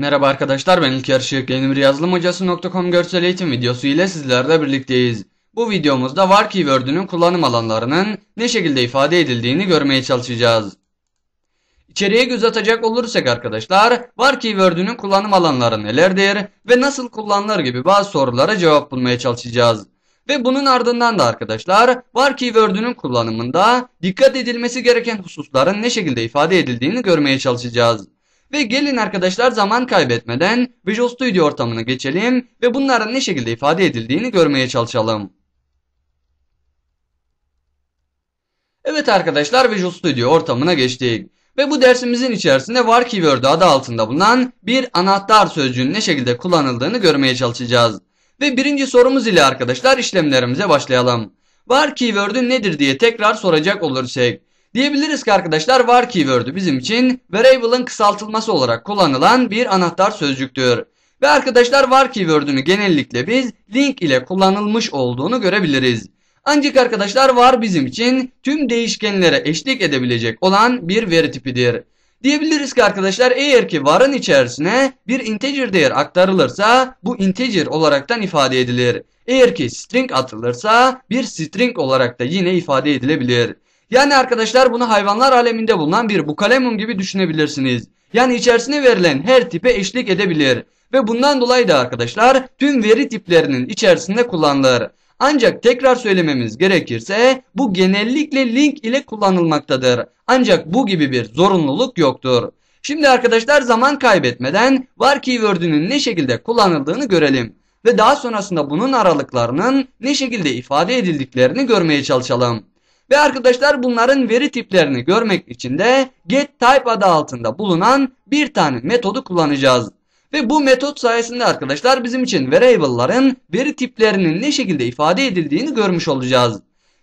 Merhaba arkadaşlar ben İlker Şık. Yeni bir yazılımhocası.com görsel eğitim videosu ile sizlerle birlikteyiz. Bu videomuzda var keyword'ünün kullanım alanlarının ne şekilde ifade edildiğini görmeye çalışacağız. İçeriye göz atacak olursak arkadaşlar var keyword'ünün kullanım alanları nelerdir ve nasıl kullanılır gibi bazı sorulara cevap bulmaya çalışacağız. Ve bunun ardından da arkadaşlar var keyword'ünün kullanımında dikkat edilmesi gereken hususların ne şekilde ifade edildiğini görmeye çalışacağız. Ve gelin arkadaşlar zaman kaybetmeden Visual Studio ortamına geçelim ve bunların ne şekilde ifade edildiğini görmeye çalışalım. Evet arkadaşlar Visual Studio ortamına geçtik. Ve bu dersimizin içerisinde var keyword adı altında bulunan bir anahtar sözcüğün ne şekilde kullanıldığını görmeye çalışacağız. Ve birinci sorumuz ile arkadaşlar işlemlerimize başlayalım. Var keyword'ü nedir diye tekrar soracak olursak. Diyebiliriz ki arkadaşlar var keyword'ü bizim için variable'ın kısaltılması olarak kullanılan bir anahtar sözcüktür. Ve arkadaşlar var keyword'ünü genellikle biz link ile kullanılmış olduğunu görebiliriz. Ancak arkadaşlar var bizim için tüm değişkenlere eşlik edebilecek olan bir veri tipidir. Diyebiliriz ki arkadaşlar eğer ki varın içerisine bir integer değer aktarılırsa bu integer olaraktan ifade edilir. Eğer ki string atılırsa bir string olarak da yine ifade edilebilir. Yani arkadaşlar bunu hayvanlar aleminde bulunan bir bukalemon gibi düşünebilirsiniz. Yani içerisine verilen her tipe eşlik edebilir. Ve bundan dolayı da arkadaşlar tüm veri tiplerinin içerisinde kullanılır. Ancak tekrar söylememiz gerekirse bu genellikle link ile kullanılmaktadır. Ancak bu gibi bir zorunluluk yoktur. Şimdi arkadaşlar zaman kaybetmeden var keyword'ünün ne şekilde kullanıldığını görelim. Ve daha sonrasında bunun aralıklarının ne şekilde ifade edildiklerini görmeye çalışalım. Ve arkadaşlar bunların veri tiplerini görmek için de getType adı altında bulunan bir tane metodu kullanacağız. Ve bu metot sayesinde arkadaşlar bizim için variable'ların veri tiplerinin ne şekilde ifade edildiğini görmüş olacağız.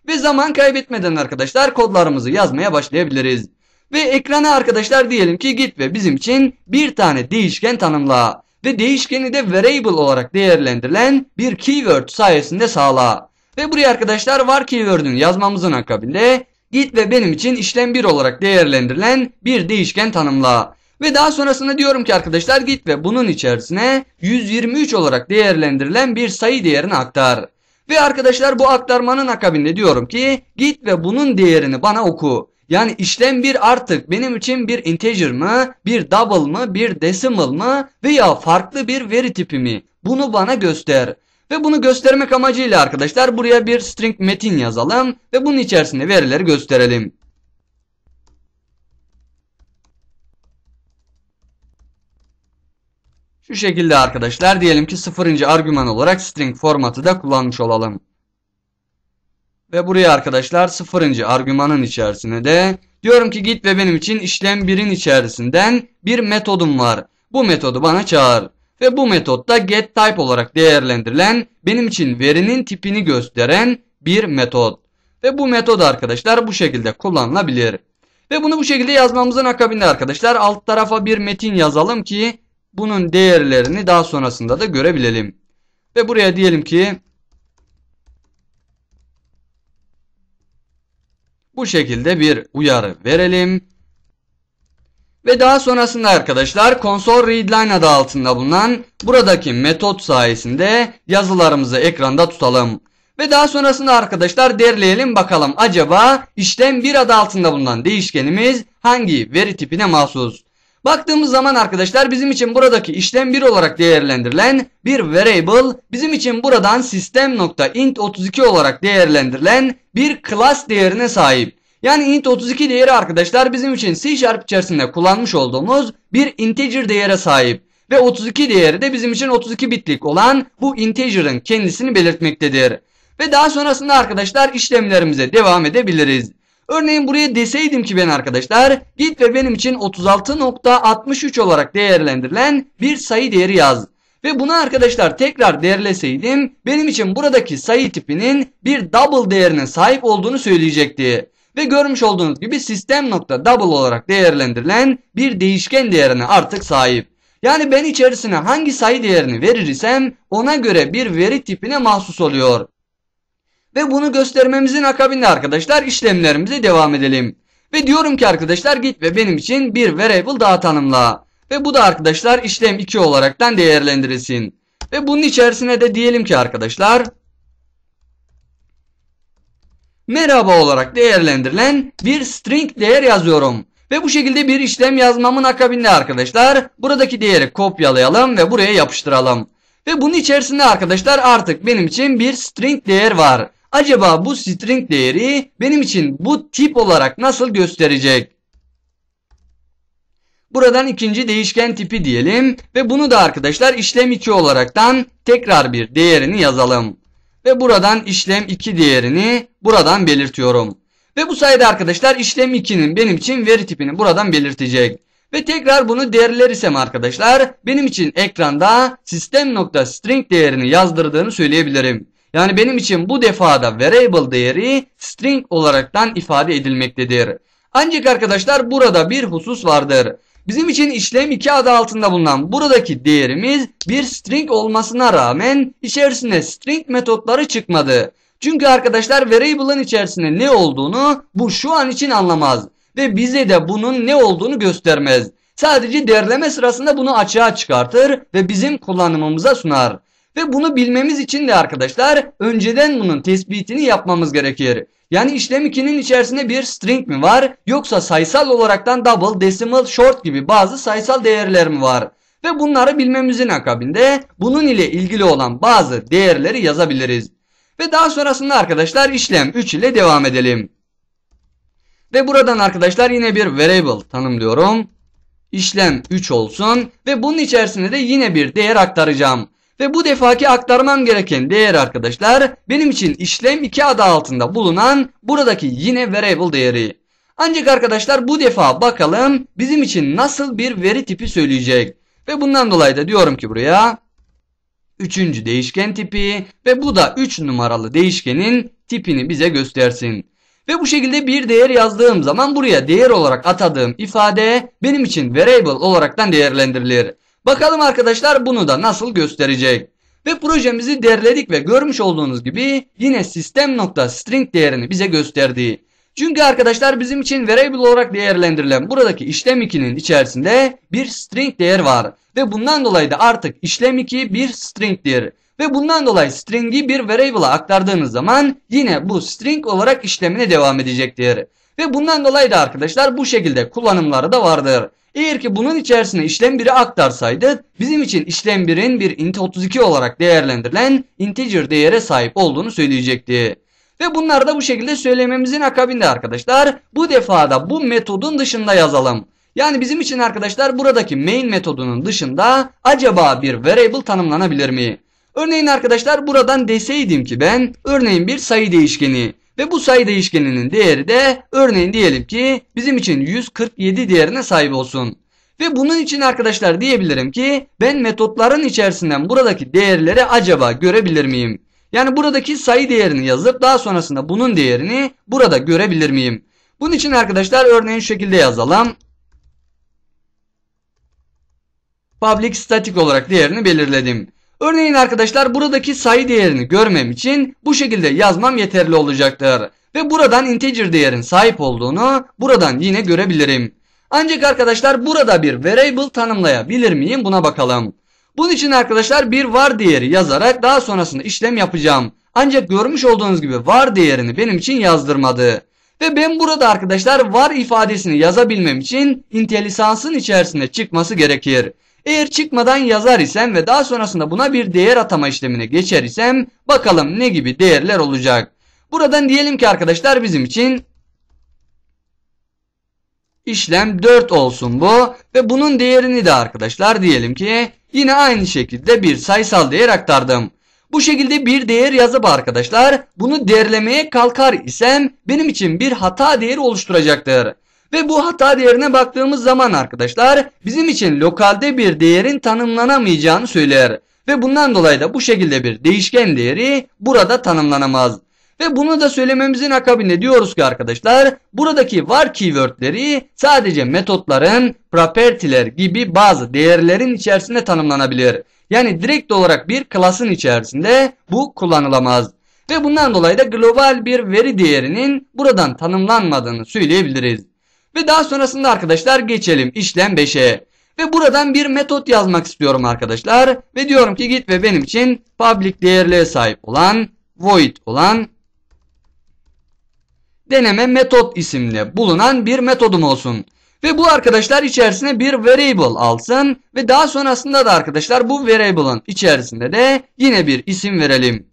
Ve zaman kaybetmeden arkadaşlar kodlarımızı yazmaya başlayabiliriz. Ve ekrana arkadaşlar diyelim ki git ve bizim için bir tane değişken tanımla. Ve değişkeni de variable olarak değerlendirilen bir keyword sayesinde sağla. Ve buraya arkadaşlar var keyword'ünü yazmamızın akabinde git ve benim için işlem 1 olarak değerlendirilen bir değişken tanımla. Ve daha sonrasında diyorum ki arkadaşlar git ve bunun içerisine 123 olarak değerlendirilen bir sayı değerini aktar. Ve arkadaşlar bu aktarmanın akabinde diyorum ki git ve bunun değerini bana oku. Yani işlem bir artık benim için bir integer mı, bir double mı, bir decimal mı veya farklı bir veri tipi mi? Bunu bana göster. Ve bunu göstermek amacıyla arkadaşlar buraya bir string metin yazalım ve bunun içerisinde verileri gösterelim. Şu şekilde arkadaşlar diyelim ki sıfırıncı argüman olarak string formatı da kullanmış olalım. Ve buraya arkadaşlar sıfırıncı argümanın içerisine de diyorum ki git ve benim için işlem 1'in içerisinden bir metodum var. Bu metodu bana çağır. Ve bu metotta getType olarak değerlendirilen benim için verinin tipini gösteren bir metot. Ve bu metod arkadaşlar bu şekilde kullanılabilir. Ve bunu bu şekilde yazmamızın akabinde arkadaşlar alt tarafa bir metin yazalım ki bunun değerlerini daha sonrasında da görebilelim. Ve buraya diyelim ki bu şekilde bir uyarı verelim. Ve daha sonrasında arkadaşlar console readline adı altında bulunan buradaki metot sayesinde yazılarımızı ekranda tutalım. Ve daha sonrasında arkadaşlar derleyelim bakalım acaba işlem bir adı altında bulunan değişkenimiz hangi veri tipine mahsus? Baktığımız zaman arkadaşlar bizim için buradaki işlem 1 olarak değerlendirilen bir variable bizim için buradan system.int32 olarak değerlendirilen bir class değerine sahip. Yani int 32 değeri arkadaşlar bizim için C Sharp içerisinde kullanmış olduğumuz bir integer değere sahip. Ve 32 değeri de bizim için 32 bitlik olan bu integer'ın kendisini belirtmektedir. Ve daha sonrasında arkadaşlar işlemlerimize devam edebiliriz. Örneğin buraya deseydim ki ben arkadaşlar git ve benim için 36.63 olarak değerlendirilen bir sayı değeri yaz. Ve bunu arkadaşlar tekrar değerleseydim benim için buradaki sayı tipinin bir double değerine sahip olduğunu söyleyecekti. Ve görmüş olduğunuz gibi sistem nokta double olarak değerlendirilen bir değişken değerine artık sahip. Yani ben içerisine hangi sayı değerini verirsem ona göre bir veri tipine mahsus oluyor. Ve bunu göstermemizin akabinde arkadaşlar işlemlerimize devam edelim. Ve diyorum ki arkadaşlar git ve benim için bir variable daha tanımla. Ve bu da arkadaşlar işlem 2 olaraktan değerlendirilsin. Ve bunun içerisine de diyelim ki arkadaşlar merhaba olarak değerlendirilen bir string değer yazıyorum. Ve bu şekilde bir işlem yazmamın akabinde arkadaşlar buradaki değeri kopyalayalım ve buraya yapıştıralım. Ve bunun içerisinde arkadaşlar artık benim için bir string değer var. Acaba bu string değeri benim için bu tip olarak nasıl gösterecek? Buradan ikinci değişken tipi diyelim ve bunu da arkadaşlar işlem 2 olaraktan tekrar bir değerini yazalım. Ve buradan işlem 2 değerini buradan belirtiyorum. Ve bu sayede arkadaşlar işlem 2'nin benim için veri tipini buradan belirtecek. Ve tekrar bunu değerler isem arkadaşlar benim için ekranda system.string değerini yazdırdığını söyleyebilirim. Yani benim için bu defada variable değeri string olaraktan ifade edilmektedir. Ancak arkadaşlar burada bir husus vardır. Bizim için işlem 2 adı altında bulunan buradaki değerimiz bir string olmasına rağmen içerisinde string metotları çıkmadı. Çünkü arkadaşlar variable'ın içerisinde ne olduğunu bu şu an için anlamaz. Ve bize de bunun ne olduğunu göstermez. Sadece derleme sırasında bunu açığa çıkartır ve bizim kullanımımıza sunar. Ve bunu bilmemiz için de arkadaşlar önceden bunun tespitini yapmamız gerekir. Yani işlem 2'nin içerisinde bir string mi var yoksa sayısal olaraktan double, decimal, short gibi bazı sayısal değerler mi var? Ve bunları bilmemizin akabinde bunun ile ilgili olan bazı değerleri yazabiliriz. Ve daha sonrasında arkadaşlar işlem 3 ile devam edelim. Ve buradan arkadaşlar yine bir variable tanımlıyorum. İşlem 3 olsun ve bunun içerisine de yine bir değer aktaracağım. Ve bu defaki aktarmam gereken değer arkadaşlar benim için işlem 2 adı altında bulunan buradaki yine variable değeri. Ancak arkadaşlar bu defa bakalım bizim için nasıl bir veri tipi söyleyecek. Ve bundan dolayı da diyorum ki buraya üçüncü değişken tipi ve bu da 3 numaralı değişkenin tipini bize göstersin. Ve bu şekilde bir değer yazdığım zaman buraya değer olarak atadığım ifade benim için variable olaraktan değerlendirilir. Bakalım arkadaşlar bunu da nasıl gösterecek. Ve projemizi derledik ve görmüş olduğunuz gibi yine system.string değerini bize gösterdi. Çünkü arkadaşlar bizim için variable olarak değerlendirilen buradaki işlem 2'nin içerisinde bir string değer var. Ve bundan dolayı da artık işlem 2 bir stringdir. Ve bundan dolayı string'i bir variable'a aktardığınız zaman yine bu string olarak işlemine devam edecektir. Ve bundan dolayı da arkadaşlar bu şekilde kullanımları da vardır. Eğer ki bunun içerisine işlem 1'i aktarsaydık bizim için işlem 1'in bir int 32 olarak değerlendirilen integer değere sahip olduğunu söyleyecekti. Ve bunları da bu şekilde söylememizin akabinde arkadaşlar bu defada bu metodun dışında yazalım. Yani bizim için arkadaşlar buradaki main metodunun dışında acaba bir variable tanımlanabilir mi? Örneğin arkadaşlar buradan deseydim ki ben örneğin bir sayı değişkeni ve bu sayı değişkeninin değeri de örneğin diyelim ki bizim için 147 değerine sahip olsun. Ve bunun için arkadaşlar diyebilirim ki ben metotların içerisinden buradaki değerleri acaba görebilir miyim? Yani buradaki sayı değerini yazıp daha sonrasında bunun değerini burada görebilir miyim? Bunun için arkadaşlar örneğin şu şekilde yazalım. Public static olarak değerini belirledim. Örneğin arkadaşlar buradaki sayı değerini görmem için bu şekilde yazmam yeterli olacaktır. Ve buradan integer değerin sahip olduğunu buradan yine görebilirim. Ancak arkadaşlar burada bir variable tanımlayabilir miyim buna bakalım. Bunun için arkadaşlar bir var değeri yazarak daha sonrasında işlem yapacağım. Ancak görmüş olduğunuz gibi var değerini benim için yazdırmadı. Ve ben burada arkadaşlar var ifadesini yazabilmem için IntelliSense'ın içerisinde çıkması gerekir. Eğer çıkmadan yazar isem ve daha sonrasında buna bir değer atama işlemine geçer isem bakalım ne gibi değerler olacak. Buradan diyelim ki arkadaşlar bizim için işlem 4 olsun bu ve bunun değerini de arkadaşlar diyelim ki yine aynı şekilde bir sayısal değer aktardım. Bu şekilde bir değer yazıp arkadaşlar bunu derlemeye kalkar isem benim için bir hata değeri oluşturacaktır. Ve bu hata değerine baktığımız zaman arkadaşlar bizim için lokalde bir değerin tanımlanamayacağını söyler. Ve bundan dolayı da bu şekilde bir değişken değeri burada tanımlanamaz. Ve bunu da söylememizin akabinde diyoruz ki arkadaşlar buradaki var keywordleri sadece metotların property'ler gibi bazı değerlerin içerisinde tanımlanabilir. Yani direkt olarak bir klasın içerisinde bu kullanılamaz. Ve bundan dolayı da global bir veri değerinin buradan tanımlanmadığını söyleyebiliriz. Ve daha sonrasında arkadaşlar geçelim işlem 5'e. Ve buradan bir metot yazmak istiyorum arkadaşlar. Ve diyorum ki git ve benim için public değerliğe sahip olan void olan deneme metot isimli bulunan bir metodum olsun. Ve bu arkadaşlar içerisine bir variable alsın ve daha sonrasında da arkadaşlar bu variable'ın içerisinde de yine bir isim verelim.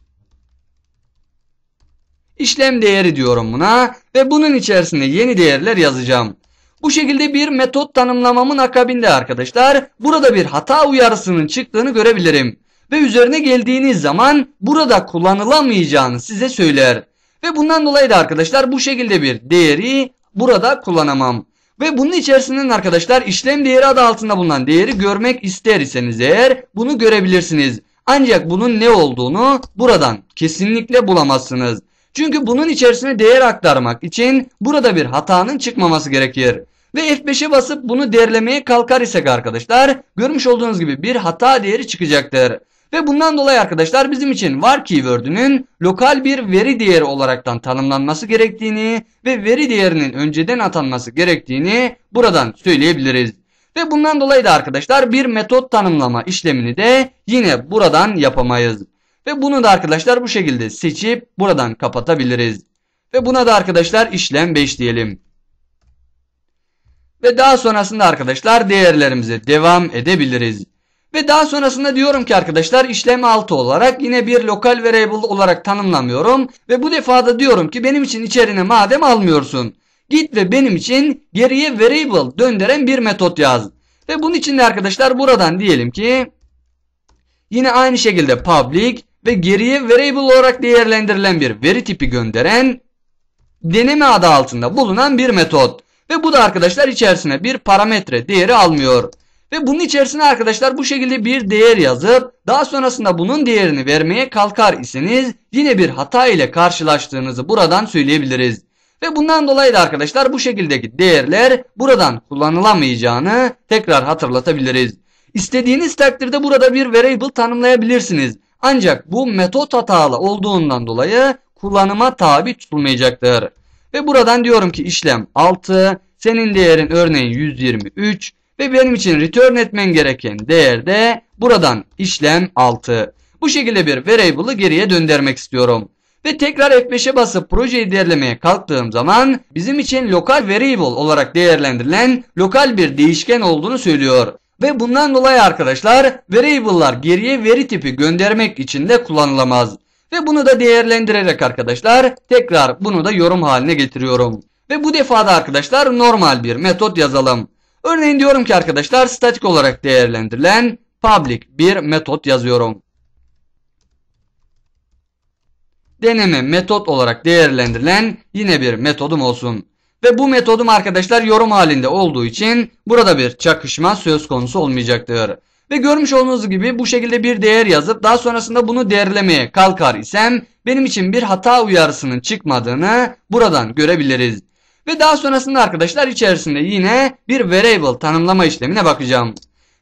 İşlem değeri diyorum buna ve bunun içerisine yeni değerler yazacağım. Bu şekilde bir metot tanımlamamın akabinde arkadaşlar burada bir hata uyarısının çıktığını görebilirim. Ve üzerine geldiğiniz zaman burada kullanılamayacağını size söyler. Ve bundan dolayı da arkadaşlar bu şekilde bir değeri burada kullanamam. Ve bunun içerisinden arkadaşlar işlem değeri adı altında bulunan değeri görmek ister iseniz eğer bunu görebilirsiniz. Ancak bunun ne olduğunu buradan kesinlikle bulamazsınız. Çünkü bunun içerisine değer aktarmak için burada bir hatanın çıkmaması gerekir. Ve F5'e basıp bunu derlemeye kalkar isek arkadaşlar görmüş olduğunuz gibi bir hata değeri çıkacaktır. Ve bundan dolayı arkadaşlar bizim için var keyword'ünün lokal bir veri değeri olaraktan tanımlanması gerektiğini ve veri değerinin önceden atanması gerektiğini buradan söyleyebiliriz. Ve bundan dolayı da arkadaşlar bir metot tanımlama işlemini de yine buradan yapamayız. Ve bunu da arkadaşlar bu şekilde seçip buradan kapatabiliriz. Ve buna da arkadaşlar işlem 5 diyelim. Ve daha sonrasında arkadaşlar değerlerimize devam edebiliriz. Ve daha sonrasında diyorum ki arkadaşlar işlem 6 olarak yine bir lokal variable olarak tanımlamıyorum. Ve bu defada diyorum ki benim için içerine madem almıyorsun. Git ve benim için geriye variable döndüren bir metot yaz. Ve bunun için de arkadaşlar buradan diyelim ki yine aynı şekilde public ve geriye variable olarak değerlendirilen bir veri tipi gönderen deneme adı altında bulunan bir metot. Ve bu da arkadaşlar içerisine bir parametre değeri almıyor. Ve bunun içerisine arkadaşlar bu şekilde bir değer yazıp daha sonrasında bunun değerini vermeye kalkar iseniz yine bir hata ile karşılaştığınızı buradan söyleyebiliriz. Ve bundan dolayı da arkadaşlar bu şekildeki değerler buradan kullanılamayacağını tekrar hatırlatabiliriz. İstediğiniz takdirde burada bir variable tanımlayabilirsiniz. Ancak bu metot hatalı olduğundan dolayı kullanıma tabi tutulmayacaktır. Ve buradan diyorum ki işlem 6, senin değerin örneğin 123 ve benim için return etmen gereken değer de buradan işlem 6. Bu şekilde bir variable'ı geriye döndürmek istiyorum. Ve tekrar F5'e basıp projeyi değerlemeye kalktığım zaman bizim için lokal variable olarak değerlendirilen lokal bir değişken olduğunu söylüyor. Ve bundan dolayı arkadaşlar variable'lar geriye veri tipi göndermek için de kullanılamaz. Ve bunu da değerlendirerek arkadaşlar tekrar bunu da yorum haline getiriyorum. Ve bu defada arkadaşlar normal bir metot yazalım. Örneğin diyorum ki arkadaşlar statik olarak değerlendirilen public bir metot yazıyorum. Deneme metot olarak değerlendirilen yine bir metodum olsun. Ve bu metodum arkadaşlar yorum halinde olduğu için burada bir çakışma söz konusu olmayacaktır. Ve görmüş olduğunuz gibi bu şekilde bir değer yazıp daha sonrasında bunu değerlemeye kalkar isem benim için bir hata uyarısının çıkmadığını buradan görebiliriz. Ve daha sonrasında arkadaşlar içerisinde yine bir variable tanımlama işlemine bakacağım.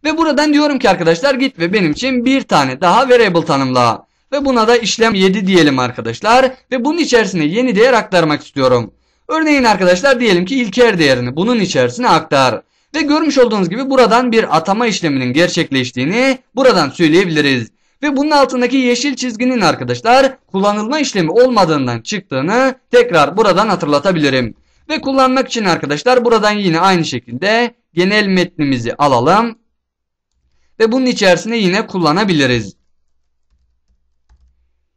Ve buradan diyorum ki arkadaşlar git ve benim için bir tane daha variable tanımla. Ve buna da işlem 7 diyelim arkadaşlar. Ve bunun içerisine yeni değer aktarmak istiyorum. Örneğin arkadaşlar diyelim ki ilker değerini bunun içerisine aktar. Ve görmüş olduğunuz gibi buradan bir atama işleminin gerçekleştiğini buradan söyleyebiliriz. Ve bunun altındaki yeşil çizginin arkadaşlar kullanılma işlemi olmadığından çıktığını tekrar buradan hatırlatabilirim. Ve kullanmak için arkadaşlar buradan yine aynı şekilde genel metnimizi alalım. Ve bunun içerisine yine kullanabiliriz.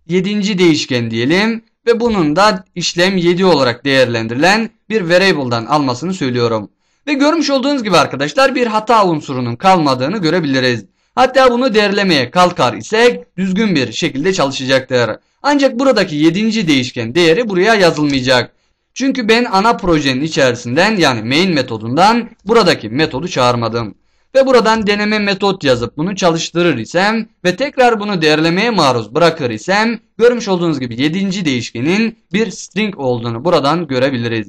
Yedinci değişken diyelim. Ve bunun da işlem 7 olarak değerlendirilen bir variable'dan almasını söylüyorum. Ve görmüş olduğunuz gibi arkadaşlar bir hata unsurunun kalmadığını görebiliriz. Hatta bunu derlemeye kalkar isek düzgün bir şekilde çalışacaktır. Ancak buradaki 7. değişken değeri buraya yazılmayacak. Çünkü ben ana projenin içerisinden yani main metodundan buradaki metodu çağırmadım. Ve buradan deneme metot yazıp bunu çalıştırır isem ve tekrar bunu değerlemeye maruz bırakır isem görmüş olduğunuz gibi 7. değişkenin bir string olduğunu buradan görebiliriz.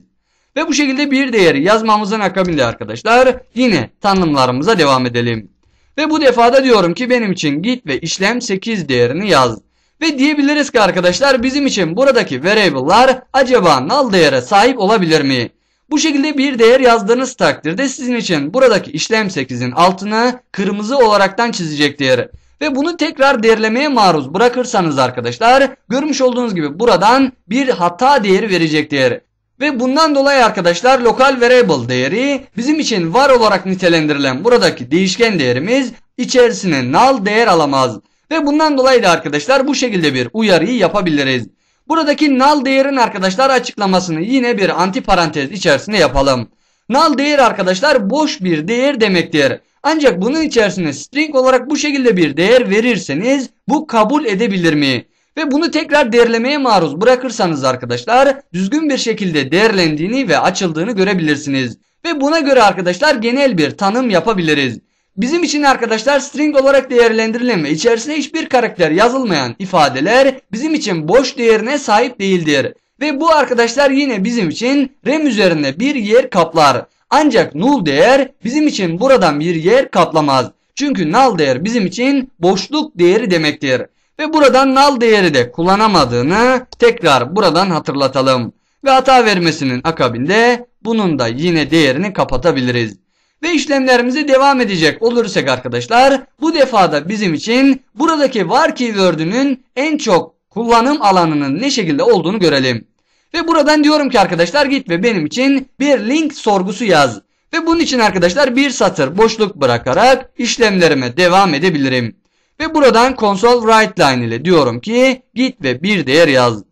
Ve bu şekilde bir değeri yazmamızın akabinde arkadaşlar yine tanımlarımıza devam edelim. Ve bu defada diyorum ki benim için git ve işlem 8 değerini yaz. Ve diyebiliriz ki arkadaşlar bizim için buradaki variable'lar acaba null değere sahip olabilir mi? Bu şekilde bir değer yazdığınız takdirde sizin için buradaki işlem 8'in altını kırmızı olaraktan çizecektir. Ve bunu tekrar değerlemeye maruz bırakırsanız arkadaşlar görmüş olduğunuz gibi buradan bir hata değeri verecektir. Ve bundan dolayı arkadaşlar local variable değeri bizim için var olarak nitelendirilen buradaki değişken değerimiz içerisine null değer alamaz. Ve bundan dolayı da arkadaşlar bu şekilde bir uyarıyı yapabiliriz. Buradaki null değerin arkadaşlar açıklamasını yine bir anti parantez içerisinde yapalım. Null değer arkadaşlar boş bir değer demektir. Ancak bunun içerisine string olarak bu şekilde bir değer verirseniz bu kabul edebilir mi? Ve bunu tekrar değerlemeye maruz bırakırsanız arkadaşlar düzgün bir şekilde değerlendiğini ve açıldığını görebilirsiniz. Ve buna göre arkadaşlar genel bir tanım yapabiliriz. Bizim için arkadaşlar string olarak değerlendirilen ve içerisine hiçbir karakter yazılmayan ifadeler bizim için boş değerine sahip değildir. Ve bu arkadaşlar yine bizim için rem üzerinde bir yer kaplar. Ancak null değer bizim için buradan bir yer kaplamaz. Çünkü null değer bizim için boşluk değeri demektir. Ve buradan null değeri de kullanamadığını tekrar buradan hatırlatalım. Ve hata vermesinin akabinde bunun da yine değerini kapatabiliriz. Ve işlemlerimize devam edecek olursak arkadaşlar bu defada bizim için buradaki var keyword'ünün en çok kullanım alanının ne şekilde olduğunu görelim. Ve buradan diyorum ki arkadaşlar git ve benim için bir link sorgusu yaz. Ve bunun için arkadaşlar bir satır boşluk bırakarak işlemlerime devam edebilirim. Ve buradan console write line ile diyorum ki git ve bir değer yaz.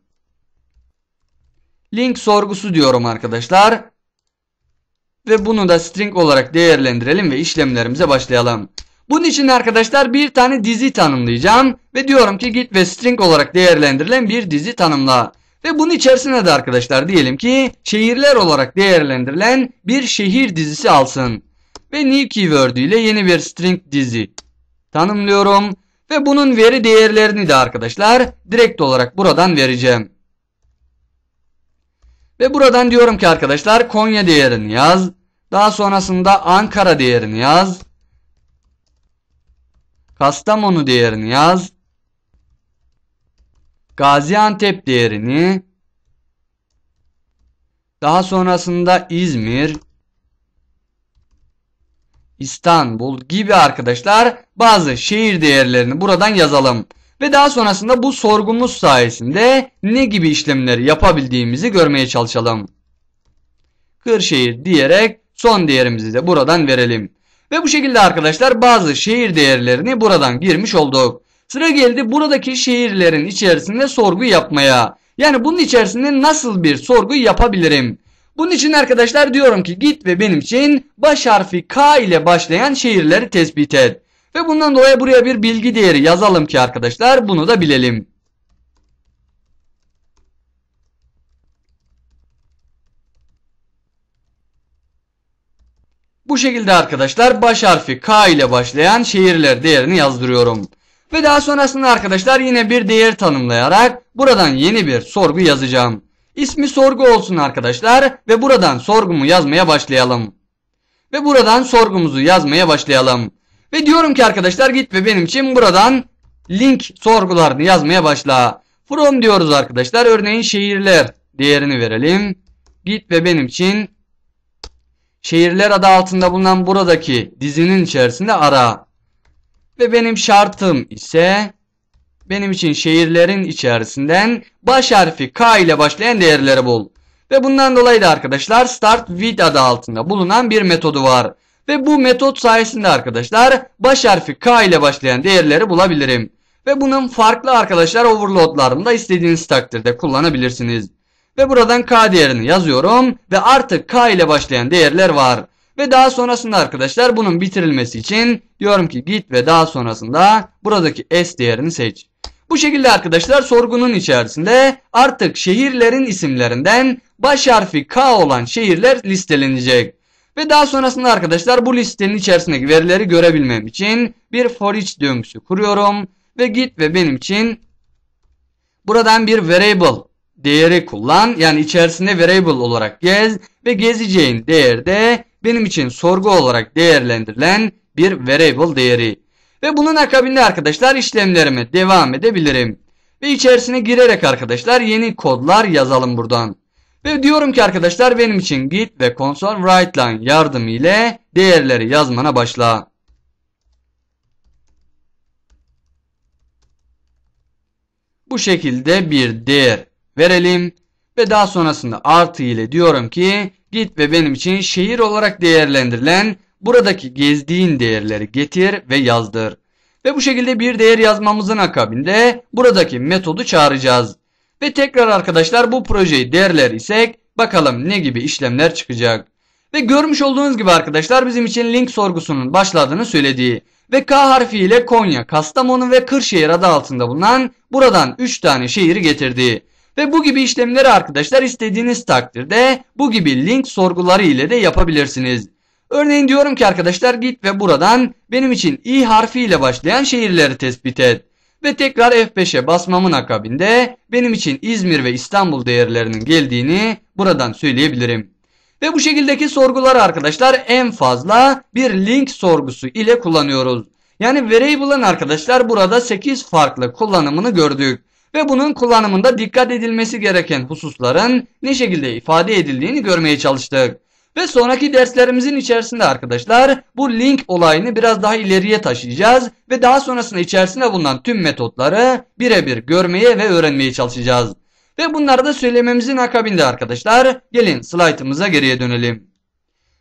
Link sorgusu diyorum arkadaşlar. Ve bunu da string olarak değerlendirelim ve işlemlerimize başlayalım. Bunun için arkadaşlar bir tane dizi tanımlayacağım. Ve diyorum ki git ve string olarak değerlendirilen bir dizi tanımla. Ve bunun içerisine de arkadaşlar diyelim ki şehirler olarak değerlendirilen bir şehir dizisi alsın. Ve new keyword ile yeni bir string dizi tanımlıyorum. Ve bunun veri değerlerini de arkadaşlar direkt olarak buradan vereceğim. Ve buradan diyorum ki arkadaşlar Konya değerini yaz. Daha sonrasında Ankara değerini yaz. Kastamonu değerini yaz. Gaziantep değerini. Daha sonrasında İzmir, İstanbul gibi arkadaşlar bazı şehir değerlerini buradan yazalım. Ve daha sonrasında bu sorgumuz sayesinde ne gibi işlemleri yapabildiğimizi görmeye çalışalım. Kırşehir diyerek son değerimizi de buradan verelim. Ve bu şekilde arkadaşlar bazı şehir değerlerini buradan girmiş olduk. Sıra geldi buradaki şehirlerin içerisinde sorgu yapmaya. Yani bunun içerisinde nasıl bir sorgu yapabilirim? Bunun için arkadaşlar diyorum ki git ve benim için baş harfi K ile başlayan şehirleri tespit et. Ve bundan dolayı buraya bir bilgi değeri yazalım ki arkadaşlar bunu da bilelim. Bu şekilde arkadaşlar baş harfi K ile başlayan şehirler değerini yazdırıyorum. Ve daha sonrasında arkadaşlar yine bir değer tanımlayarak buradan yeni bir sorgu yazacağım. İsmi sorgu olsun arkadaşlar ve buradan sorgumu yazmaya başlayalım. Ve buradan sorgumuzu yazmaya başlayalım. Ve diyorum ki arkadaşlar git ve benim için buradan link sorgularını yazmaya başla. From diyoruz arkadaşlar. Örneğin şehirler değerini verelim. Git ve benim için şehirler adı altında bulunan buradaki dizinin içerisinde ara. Ve benim şartım ise benim için şehirlerin içerisinden baş harfi K ile başlayan değerleri bul. Ve bundan dolayı da arkadaşlar start with adı altında bulunan bir metodu var. Ve bu metot sayesinde arkadaşlar baş harfi K ile başlayan değerleri bulabilirim. Ve bunun farklı arkadaşlar overloadlarında istediğiniz takdirde kullanabilirsiniz. Ve buradan K değerini yazıyorum ve artık K ile başlayan değerler var. Ve daha sonrasında arkadaşlar bunun bitirilmesi için diyorum ki git ve daha sonrasında buradaki S değerini seç. Bu şekilde arkadaşlar sorgunun içerisinde artık şehirlerin isimlerinden baş harfi K olan şehirler listelenecek. Ve daha sonrasında arkadaşlar bu listenin içerisindeki verileri görebilmem için bir for each döngüsü kuruyorum. Ve git ve benim için buradan bir variable değeri kullan. Yani içerisinde variable olarak gez ve gezeceğin değerde benim için sorgu olarak değerlendirilen bir variable değeri. Ve bunun akabinde arkadaşlar işlemlerime devam edebilirim. Ve içerisine girerek arkadaşlar yeni kodlar yazalım buradan. Ve diyorum ki arkadaşlar benim için git ve console writeline yardımı ile değerleri yazmana başla. Bu şekilde bir değer verelim ve daha sonrasında artı ile diyorum ki git ve benim için şehir olarak değerlendirilen buradaki gezdiğin değerleri getir ve yazdır. Ve bu şekilde bir değer yazmamızın akabinde buradaki metodu çağıracağız. Ve tekrar arkadaşlar bu projeyi değerler isek bakalım ne gibi işlemler çıkacak. Ve görmüş olduğunuz gibi arkadaşlar bizim için link sorgusunun başladığını söylediği ve K harfi ile Konya, Kastamonu ve Kırşehir adı altında bulunan buradan 3 tane şehri getirdi. Ve bu gibi işlemleri arkadaşlar istediğiniz takdirde bu gibi link sorguları ile de yapabilirsiniz. Örneğin diyorum ki arkadaşlar git ve buradan benim için i harfi ile başlayan şehirleri tespit et. Ve tekrar F5'e basmamın akabinde benim için İzmir ve İstanbul değerlerinin geldiğini buradan söyleyebilirim. Ve bu şekildeki sorguları arkadaşlar en fazla bir link sorgusu ile kullanıyoruz. Yani variable'ın arkadaşlar burada 8 farklı kullanımını gördük. Ve bunun kullanımında dikkat edilmesi gereken hususların ne şekilde ifade edildiğini görmeye çalıştık. Ve sonraki derslerimizin içerisinde arkadaşlar bu link olayını biraz daha ileriye taşıyacağız ve daha sonrasında içerisinde bulunan tüm metotları birebir görmeye ve öğrenmeye çalışacağız. Ve bunları da söylememizin akabinde arkadaşlar gelin slaytımıza geriye dönelim.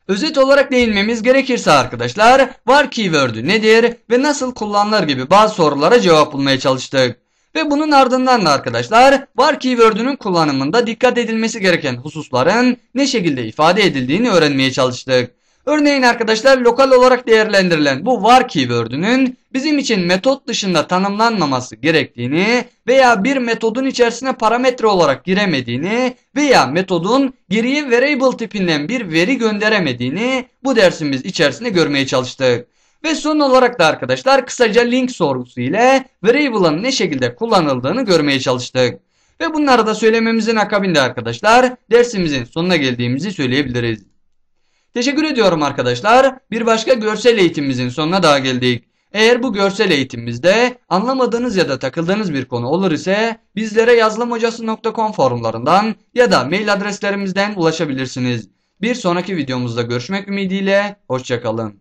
Özet olarak değinmemiz gerekirse arkadaşlar var keyword'ü nedir ve nasıl kullanılır gibi bazı sorulara cevap bulmaya çalıştık. Ve bunun ardından da arkadaşlar var keyword'ünün kullanımında dikkat edilmesi gereken hususların ne şekilde ifade edildiğini öğrenmeye çalıştık. Örneğin arkadaşlar lokal olarak değerlendirilen bu var keyword'ünün bizim için metot dışında tanımlanmaması gerektiğini veya bir metodun içerisine parametre olarak giremediğini veya metodun geriye variable tipinden bir veri gönderemediğini bu dersimiz içerisinde görmeye çalıştık. Ve son olarak da arkadaşlar kısaca link sorgusu ile variable'ın ne şekilde kullanıldığını görmeye çalıştık. Ve bunları da söylememizin akabinde arkadaşlar dersimizin sonuna geldiğimizi söyleyebiliriz. Teşekkür ediyorum arkadaşlar. Bir başka görsel eğitimimizin sonuna daha geldik. Eğer bu görsel eğitimimizde anlamadığınız ya da takıldığınız bir konu olur ise bizlere yazılımhocası.com forumlarından ya da mail adreslerimizden ulaşabilirsiniz. Bir sonraki videomuzda görüşmek ümidiyle, hoşçakalın.